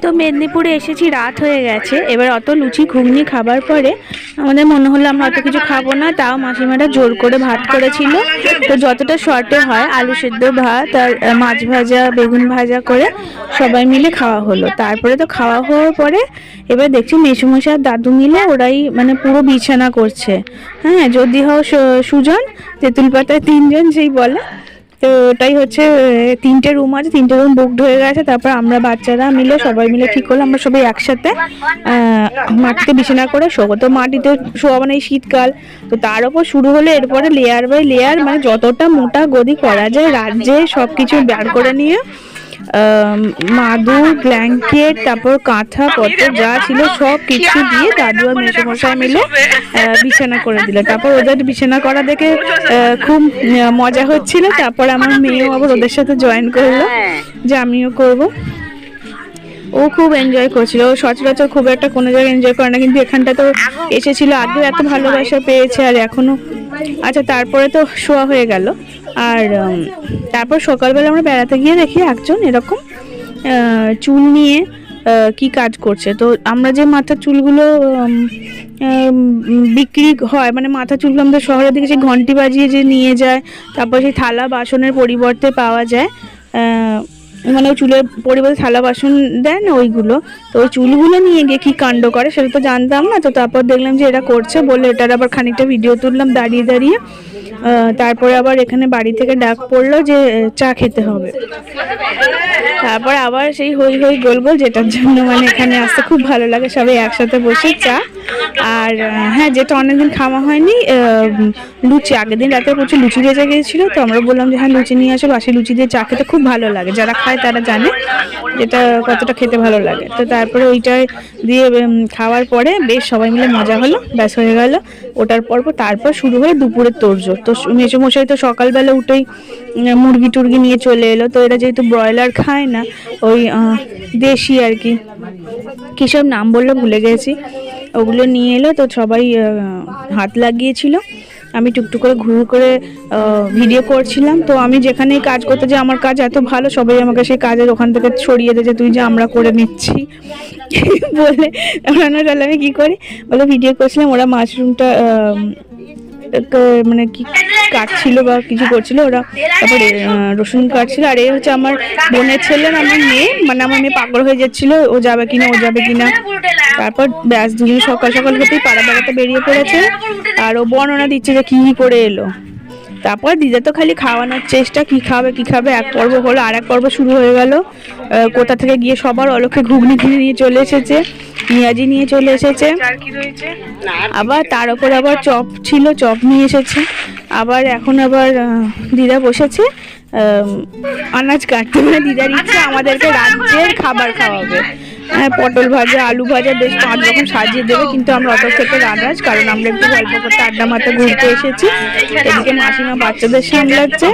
তো মেদিনীপুরে এসেছি, রাত হয়ে গেছে। এবার অত লুচি, ঘুগনি খাবার পরে আমাদের মনে হলো আমরা অত কিছু খাব না, তাও মাসিমাটা জোর করে ভাত করেছিল। তো যতটা শর্টে হয়, আলু সেদ্ধ ভাত আর মাছ ভাজা, বেগুন ভাজা করে সবাই মিলে খাওয়া হলো। তারপরে তো খাওয়া হওয়ার পরে এবার দেখছি মেসুমশাই আর দাদু মিলে ওরাই মানে পুরো বিছানা করছে। হ্যাঁ যদি সু- সুজন, তেঁতুল পাতায় তিনজন সেই বলে তো ওটাই হচ্ছে, তিনটে রুম আছে, তিনটে রুম বুকড হয়ে গেছে, তারপর আমরা বাচ্চারা মিলে, সবাই মিলে ঠিক করলাম, আমরা সবাই একসাথে মাটিতে বিছানা করে শোবো। তো মাটিতে শোয়া মানে শীতকাল, তো তার উপর শুরু হলে এরপরে লেয়ার বাই লেয়ার মানে যতটা মোটা গদি করা যায়, রাজ্যে সব কিছু বার করে নিয়ে মাদুর, ব্ল্যাঙ্কেট, তারপর কাঁথা পত্র যা ছিল সব কিছু দিয়ে দাদু আর মেসোমশাই মিলে বিছানা করে দিল। তারপর ওদের বিছানা করা দেখে খুব মজা হচ্ছিল। তারপর আমার মেয়েও আবার ওদের সাথে জয়েন করল যে আমিও করব। ও খুব এনজয় করছিল। ও সচরাচর খুব একটা কোনো জায়গায় এনজয় করে না, কিন্তু এখানটা তো এসেছিল আগেও এত ভালোবাসা পেয়েছে আর এখনও। আচ্ছা তারপরে তো শোয়া হয়ে গেল। আর তারপর সকালবেলা আমরা বেড়াতে গিয়ে দেখি একজন এরকম চুল নিয়ে কি কাজ করছে। তো আমরা যে মাথার চুলগুলো বিক্রি হয় মানে মাথা চুলগুলো আমাদের শহরের দিকে সেই ঘন্টি বাজিয়ে যে নিয়ে যায়, তারপর সেই থালা বাসনের পরিবর্তে পাওয়া যায় মানে ওই চুলের পরিবর্তে থালা বাসন দেয় না ওইগুলো, তো ওই চুলগুলো নিয়ে গিয়ে কী কাণ্ড করে সেটা তো জানতাম না, তো তারপর দেখলাম যে এটা করছে বলে এটার আবার খানিকটা ভিডিও তুললাম দাঁড়িয়ে দাঁড়িয়ে। তারপরে আবার এখানে বাড়ি থেকে ডাক পড়ল যে চা খেতে হবে। তারপর আবার সেই হই হই গোল গোল যেটার জন্য মানে এখানে আসতে খুব ভালো লাগে, সবাই একসাথে বসে চা আর হ্যাঁ যেটা অনেকদিন খাওয়া হয়নি লুচি। আগের দিন রাতে প্রচুর লুচি ভেজে গিয়েছিল, তো আমরা বললাম যে হ্যাঁ লুচি নিয়ে আসো, বাসি লুচি দিয়ে চা খেতে খুব ভালো লাগে। যারা খায় তারা জানে যেটা কতটা খেতে ভালো লাগে। তো তারপরে ওইটা দিয়ে খাওয়ার পরে বেশ সবাই মিলে মজা হলো, ব্যাস হয়ে গেল। ওটার পর পর তারপর শুরু হয়ে দুপুরের তোড়জোড় তো মেসোমশাই তো সকালবেলা উঠেই মুরগি টুরগি নিয়ে চলে এলো। তো এরা যেহেতু ব্রয়লার খায় না, ওই দেশি আর কি। কী সব নাম বলল ভুলে গেছি। ওগুলো নিয়ে এলো, তো সবাই হাত লাগিয়েছিল। আমি টুকটুক করে ঘুরে করে ভিডিও করছিলাম। তো আমি যেখানেই কাজ করতে যে আমার কাজ এত ভালো, সবাই আমাকে সেই কাজের ওখান থেকে সরিয়ে দিয়েছে তুই যে, আমরা করে নিচ্ছি। বলে রান্না তাহলে আমি কী করি? বলে ভিডিও করছিলাম। ওরা মাশরুমটা মানে কি কাটছিল বা কিছু করছিল, ওরা তারপরে রসুন কাটছিল। আর এই হচ্ছে আমার বোনের ছেলে আমার মেয়ে মানে আমার মেয়ে পাগল হয়ে যাচ্ছিল, ও যাবে কিনা, ও যাবে কিনা। তারপর ব্যাস দুজন সকাল সকাল হতেই পাড়া বেড়াতে বেরিয়ে পড়েছে। আর ও বর্ণনা দিচ্ছে যে কি করে এলো। তারপর দিদা তো খালি খাওয়ানোর চেষ্টা, কি খাবে কি খাবে, এক পর্ব হলো, আর এক পর্ব শুরু হয়ে গেল। কোথা থেকে গিয়ে সবার অলক্ষে ঘুগনি কিনে নিয়ে চলে এসেছে, পেঁয়াজি নিয়ে চলে এসেছে। আবার তার উপর আবার চপ ছিল, চপ নিয়ে এসেছে। আবার এখন আবার দিদা বসেছে। আনাজ কাটতে। মানে দিদার ইচ্ছে আমাদেরকে রাজ্যের খাবার খাওয়াবে। পটল ভাজা, আলু ভাজা বেশ পাঁচ রকম সাজিয়ে দেবে, কিন্তু আমরা অত থেকে রাজ কারণ আমরা একটু গল্প করতে, আড্ডা মাথা ঘুরতে এসেছি। এদিকে মাসিমা বাচ্চাদের সামলাচ্ছে।